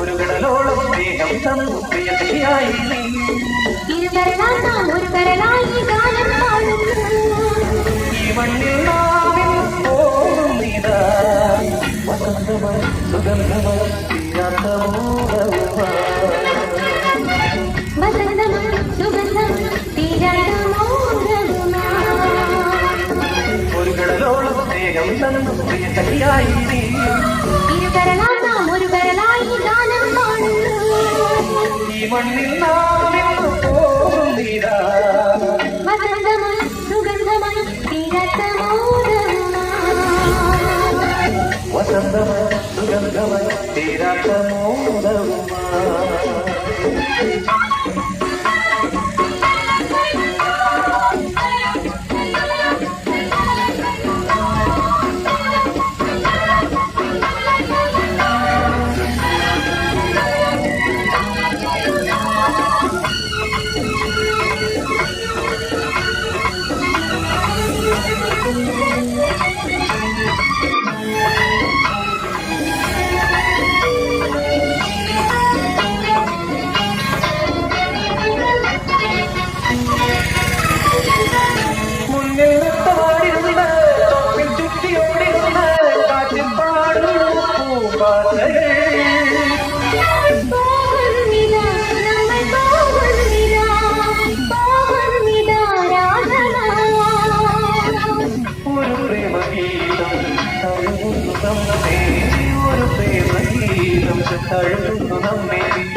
ഒരു കടലോളം സ്നേഹം തന്നു പ്രിയ ഒരു കരലായി ഒരു കരളായി ഗാനം ഈ മണ്ണിൽ നാവിൽ പോകുന്നിതാ വസന്തമ സുഗന്ധമം തീരാത്ത മോഹവുമായി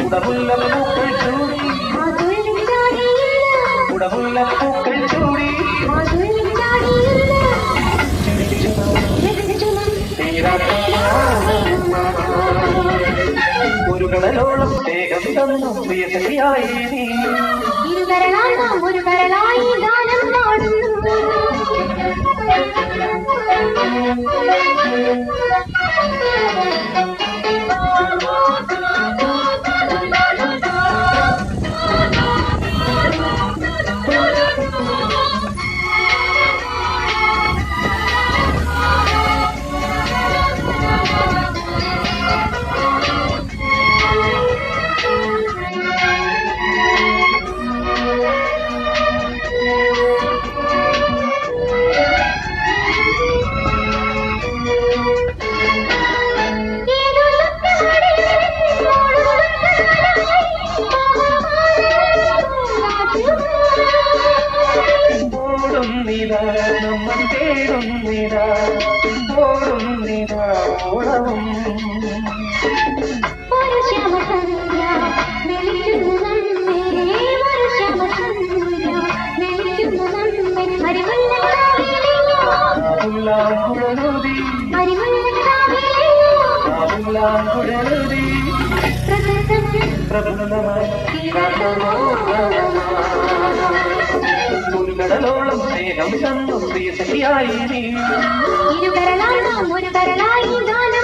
ഉടമുള്ള പൂക്കൾ ചൂടി ഉടമുള്ള പൂക്കൾ ചൂടി ഒരു കടലോളം വേഗം തന്നു പ്രിയ സഖിയായി നീ ഒരു കരളായി ഗാനം പാടുന്നു ഓടുന്നിതാ നമ്മൾ തേടുന്നിതാ ഓടുന്നിതാ ഓളവും ഒരു ശ്യാമസന്ധ്യ വിളിക്കുന്നു നമ്മെ ഒരു ഉൾക്കടലോളം സ്നേഹം തന്നു പ്രിയ സഖിയായി. നീ നാം ഒരു കരളായി ഗാനം